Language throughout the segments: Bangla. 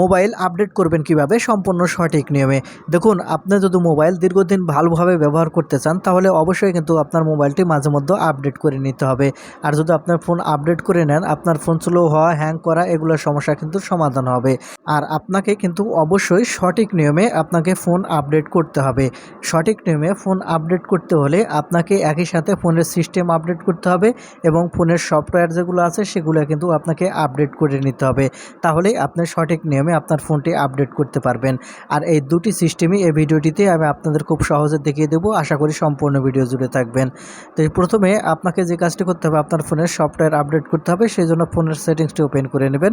মোবাইল আপডেট করবেন কীভাবে? সম্পূর্ণ সঠিক নিয়মে। দেখুন, আপনি যদি মোবাইল দীর্ঘদিন ভালোভাবে ব্যবহার করতে চান, তাহলে অবশ্যই কিন্তু আপনার মোবাইলটি মাঝে মধ্যে আপডেট করে নিতে হবে। আর যদি আপনার ফোন আপডেট করে নেন, আপনার ফোন স্লো হওয়া, হ্যাং করা, এগুলোর সমস্যা কিন্তু সমাধান হবে। আর আপনাকে কিন্তু অবশ্যই সঠিক নিয়মে আপনাকে ফোন আপডেট করতে হবে। সঠিক নিয়মে ফোন আপডেট করতে হলে আপনাকে একই সাথে ফোনের সিস্টেম আপডেট করতে হবে এবং ফোনের সফটওয়্যার যেগুলো আছে, সেগুলো কিন্তু আপনাকে আপডেট করে নিতে হবে। তাহলেই আপনি সঠিক নিয়মে আপনার ফোনটি আপডেট করতে পারবেন। আর এই দুটি সিস্টেমই এই ভিডিওটিতে আমি আপনাদের খুব সহজে দেখিয়ে দেবো। আশা করি সম্পূর্ণ ভিডিও জুড়ে থাকবেন। তো প্রথমে আপনাকে যে কাজটি করতে হবে, আপনার ফোনের সফটওয়্যার আপডেট করতে হবে। সেই জন্য ফোনের সেটিংসটি ওপেন করে নেবেন।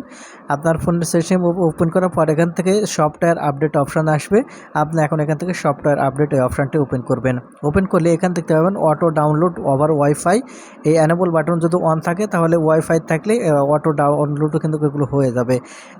আপনার ফোনের সেটিং ওপেন করার পর এখান থেকে সফটওয়্যার আপডেট অপশান আসবে। আপনি এখন এখান থেকে সফটওয়্যার আপডেট এই অপশানটি ওপেন করবেন। ওপেন করলে এখান থেকে পাবেন অটো ডাউনলোড ওভার ওয়াইফাই। এই অ্যানেবল বাটন যদি অন থাকে, তাহলে ওয়াইফাই থাকলে অটো ডাউনলোডও কিন্তু এগুলো হয়ে যাবে।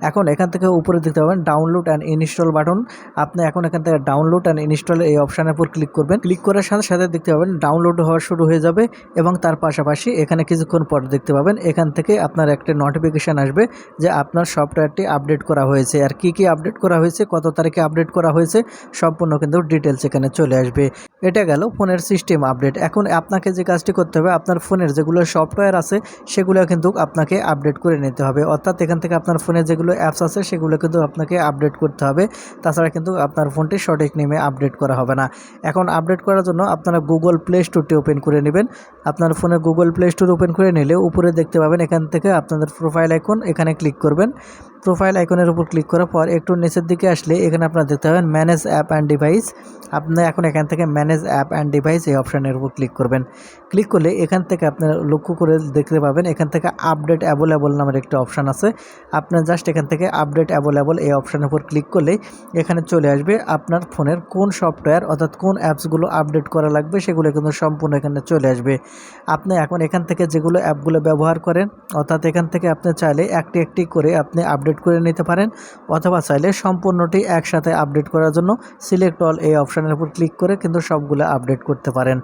এখন এখান থেকে উপরে দেখতে পাবেন ডাউনলোড অ্যান্ড ইনস্টল বাটন আপনি এখন এখান থেকে ডাউনলোড অ্যান্ড ইনস্টল এই অপশানের উপর ক্লিক করবেন। ক্লিক করার সাথে সাথে দেখতে পাবেন ডাউনলোড হওয়া শুরু হয়ে যাবে এবং তার পাশাপাশি এখানে কিছুক্ষণ পর দেখতে পাবেন এখান থেকে আপনার একটা নোটিফিকেশান আসবে যে আপনার সফটওয়্যারটি আপডেট করা হয়েছে। আর কি কি আপডেট করা হয়েছে, কত তারিখে আপডেট করা হয়েছে, সম্পূর্ণ কিন্তু ডিটেলস এখানে চলে আসবে। এটা গেল ফোনের সিস্টেম আপডেট। এখন আপনাকে যে কাজটি করতে হবে, আপনার ফোনের যেগুলো সফটওয়্যার আছে, সেগুলো কিন্তু আপনাকে আপডেট করে নিতে হবে। অর্থাৎ এখান থেকে আপনার ফোনে যেগুলো অ্যাপস আছে, সেগুলো কিন্তু আপনাকে আপডেট করতে হবে। তাছাড়া কিন্তু আপনার ফোনটি সঠিক নেমে আপডেট করা হবে না। এখন আপডেট করার জন্য আপনারা গুগল প্লে স্টোরটি ওপেন করে নেবেন। আপনার ফোনে গুগল প্লে স্টোর ওপেন করে নিলে উপরে দেখতে পাবেন এখান থেকে আপনাদের প্রোফাইল আইকন, এখানে ক্লিক করবেন। প্রোফাইল আইকনের উপর ক্লিক করার পর একটু নিচের দিকে আসলে এখানে আপনারা দেখতে পাবেন ম্যানেজ অ্যাপ অ্যান্ড ডিভাইস আপনি এখন এখান থেকে ম্যানেজ অ্যাপ অ্যান্ড ডিভাইস এই অপশানের উপর ক্লিক করবেন। ক্লিক করলে এখান থেকে আপনারা লক্ষ্য করে দেখতে পাবেন এখান থেকে আপডেট অ্যাভেলেবল নামের একটা অপশান আছে। আপনার জাস্ট এখান থেকে আপডেট অ্যাভেলেবল এই অপশানের উপর ক্লিক করলে এখানে চলে আসবে আপনার ফোনের কোন সফটওয়্যার অর্থাৎ কোন অ্যাপসগুলো আপডেট করা লাগবে সেগুলো কিন্তু সম্পূর্ণ এখানে চলে আসবে। আপনি এখন এখান থেকে যেগুলো অ্যাপগুলো ব্যবহার করেন অর্থাৎ এখান থেকে আপনি চাইলে একটি একটি করে আপনি আপডেট করে নিতে পারেন অথবা চাইলে সম্পূর্ণটি একসাথে আপডেট করার জন্য সিলেক্ট অল এই অপশানের উপর ক্লিক করে কিন্তু সবগুলো আপডেট করতে পারেন।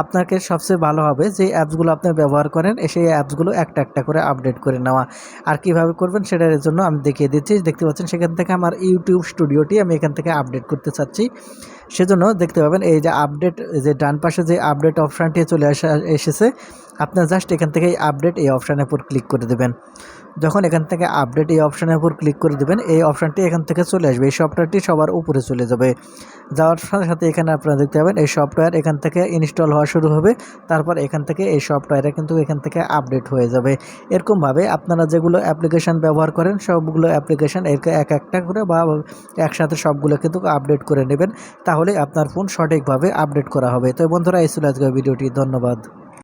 আপনাকে সবচেয়ে ভালো হবে যে অ্যাপসগুলো আপনি ব্যবহার করেন সেই অ্যাপসগুলো একটা একটা করে আপডেট করে নেওয়া। আর কীভাবে করবেন সেটার জন্য আমি দেখিয়ে দিচ্ছি। দেখতে পাচ্ছেন সেখান থেকে আমার ইউটিউব স্টুডিওটি আমি এখান থেকে আপডেট করতে চাচ্ছি। সেজন্য দেখতে পাবেন এই যে আপডেট যে ডান পাশে যে আপডেট অপশানটি চলে আসা, এসেছে আপনার জাস্ট এখান থেকে আপডেট এই অপশানের উপর ক্লিক করে দেবেন। যখন এখান থেকে আপডেট এই অপশানের উপর ক্লিক করে দেবেন, এই অপশানটি এখান থেকে চলে আসবে, এই সফটওয়্যারটি সবার উপরে চলে যাবে। যাওয়ার সাথে সাথে এখানে আপনারা দেখতে পাবেন, এই সফটওয়্যার এখান থেকে ইনস্টল হওয়া শুরু হবে, তারপর এখান থেকে এই সফটওয়্যারে কিন্তু এখান থেকে আপডেট হয়ে যাবে। এরকমভাবে আপনারা যেগুলো অ্যাপ্লিকেশান ব্যবহার করেন, সবগুলো অ্যাপ্লিকেশান এক একটা করে বা একসাথে সবগুলো কিন্তু আপডেট করে নেবেন, তাহলে আপনার ফোন সঠিকভাবে আপডেট করা হবে। তো বন্ধুরা, এই ছিল আজকের ভিডিওটি, ধন্যবাদ।